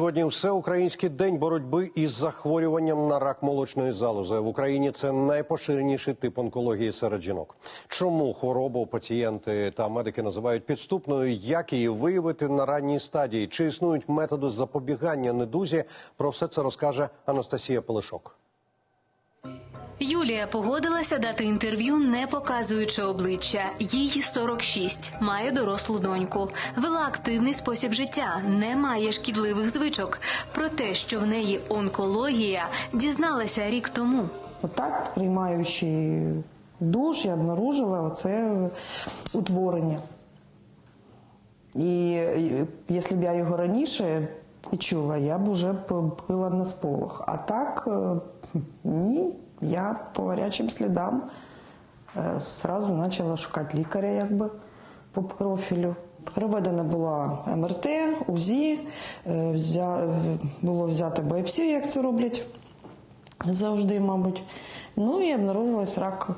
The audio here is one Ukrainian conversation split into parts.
Сьогодні всеукраїнський день боротьби із захворюванням на рак молочної залози. В Україні це найпоширеніший тип онкології серед жінок. Чому хворобу пацієнти та медики називають підступною? Як її виявити на ранній стадії? Чи існують методи запобігання недузі? Про все це розкаже Анастасія Полишок. Юлія погодилася дати інтерв'ю, не показуючи обличчя. Їй 46, має дорослу доньку. Вела активний спосіб життя, не має шкідливих звичок. Про те, що в неї онкологія, дізналася рік тому. Отак, приймаючи душ, я обнаружила оце утворення. І якщо б я його раніше відчула, я б вже пила на сполох. А так е, ні, я по гарячим слідам е, зразу почала шукати лікаря якби по профілю. Проведена була МРТ, УЗІ, е, взя- було взято біопсію, як це роблять завжди, мабуть. Ну і обнаружилась рак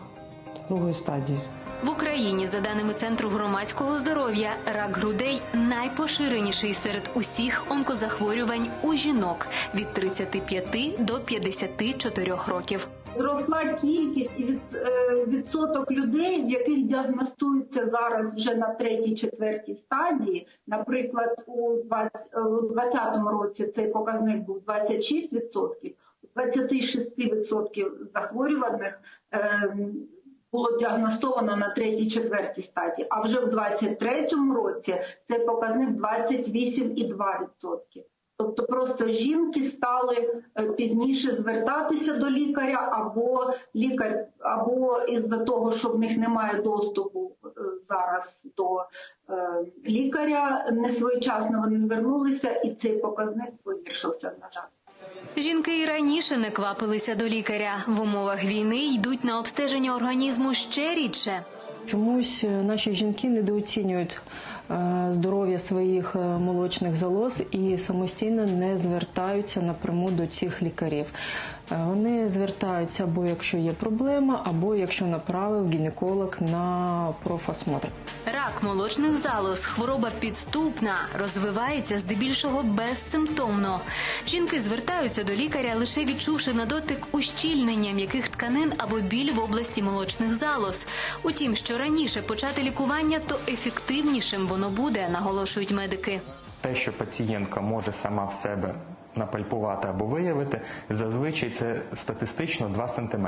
другої стадії. В Україні, за даними Центру громадського здоров'я, рак грудей найпоширеніший серед усіх онкозахворювань у жінок від 35 до 54 років. Зросла кількість і від, е, відсоток людей, в яких діагностуються зараз вже на третій, четвертій стадії. Наприклад, у 20 2020 році цей показник був 26%, у 26% захворюваних е, було діагностовано на третій, четвертій стадії. А вже в 2023 році цей показник 28,2%. Тобто просто жінки стали е, пізніше звертатися до лікаря, або лікар, або із-за того, що в них немає доступу е, зараз до е, лікаря, не своєчасно вони звернулися, і цей показник погіршився, на жаль. Жінки і раніше не квапилися до лікаря. В умовах війни йдуть на обстеження організму ще рідше. Чомусь наші жінки недооцінюють здоров'я своїх е, молочних залоз і самостійно не звертаються напряму до цих лікарів. Е, Вони звертаються або якщо є проблема, або якщо направив гінеколог на профосмотр. Рак молочних залоз хвороба підступна, розвивається здебільшого безсимптомно. Жінки звертаються до лікаря, лише відчувши на дотик ущільнення м'яких тканин або біль в області молочних залоз. Утім, що раніше почати лікування, то ефективнішим воно буде, наголошують медики. Те, що пацієнтка може сама в себе напальпувати або виявити, зазвичай це статистично 2 см.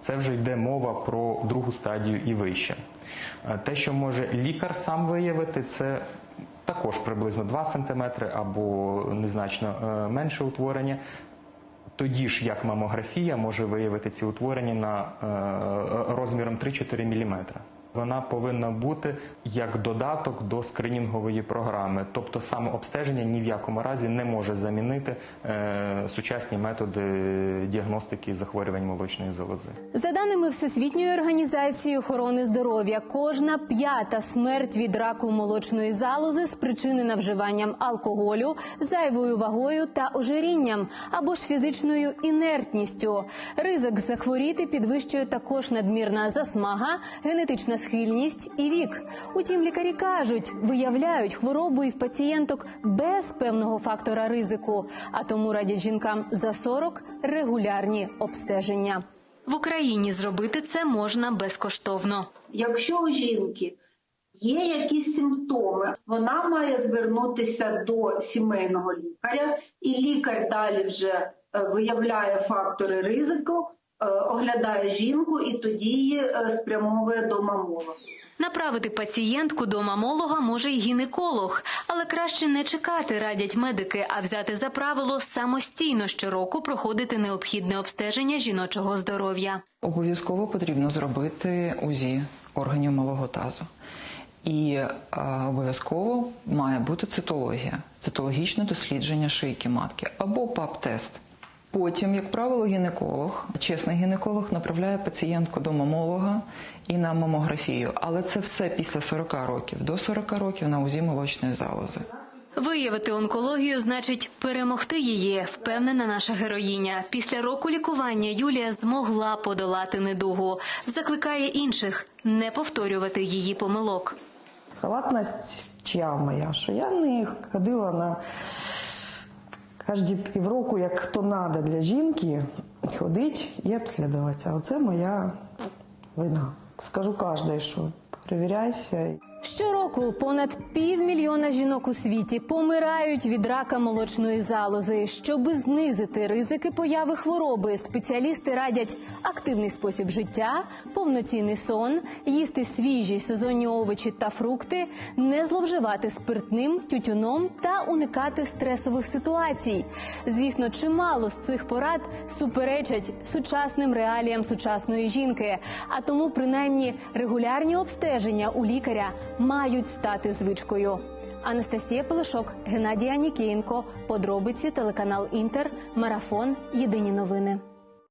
Це вже йде мова про другу стадію і вище. Е, Те, що може лікар сам виявити, це також приблизно 2 см або незначно е, менше утворення. Тоді ж, як мамографія може виявити ці утворення на е, розміром 3-4 мм. Вона повинна бути як додаток до скринінгової програми, тобто самообстеження ні в якому разі не може замінити е, сучасні методи діагностики захворювань молочної залози. За даними Всесвітньої організації охорони здоров'я, кожна п'ята смерть від раку молочної залози спричинена вживанням алкоголю, зайвою вагою та ожирінням або ж фізичною інертністю. Ризик захворіти підвищує також надмірна засмага, генетична схильність і вік. Утім, лікарі кажуть, виявляють хворобу і в пацієнток без певного фактора ризику, а тому радять жінкам за 40 регулярні обстеження. В Україні зробити це можна безкоштовно. Якщо у жінки є якісь симптоми, вона має звернутися до сімейного лікаря, і лікар далі вже е, виявляє фактори ризику, оглядає жінку і тоді її е, спрямовує до мамолога. Направити пацієнтку до мамолога може й гінеколог, але краще не чекати, радять медики, а взяти за правило самостійно щороку проходити необхідне обстеження жіночого здоров'я. Обов'язково потрібно зробити УЗІ органів малого тазу. І е, обов'язково має бути цитологія, цитологічне дослідження шийки матки або ПАП-тест. Потім, як правило, гінеколог, чесний гінеколог направляє пацієнтку до мамолога і на мамографію. Але це все після 40 років. До 40 років на УЗІ молочної залози. Виявити онкологію значить перемогти її, впевнена наша героїня. Після року лікування Юлія змогла подолати недугу. Закликає інших не повторювати її помилок. Халатність чия моя, що я не ходила на кожні півроку, як то надо для жінки, ходить і обслідуватися. Оце моя вина. Скажу кожній, що перевіряйся. Щороку понад півмільйона жінок у світі помирають від рака молочної залози. Щоби знизити ризики появи хвороби, спеціалісти радять активний спосіб життя, повноцінний сон, їсти свіжі сезонні овочі та фрукти, не зловживати спиртним, тютюном та уникати стресових ситуацій. Звісно, чимало з цих порад суперечать сучасним реаліям сучасної жінки, а тому принаймні регулярні обстеження у лікаря мають стати звичкою. Анастасія Пилишок, Геннадій Анікієнко. Подробиці телеканал Інтер. Марафон. Єдині новини.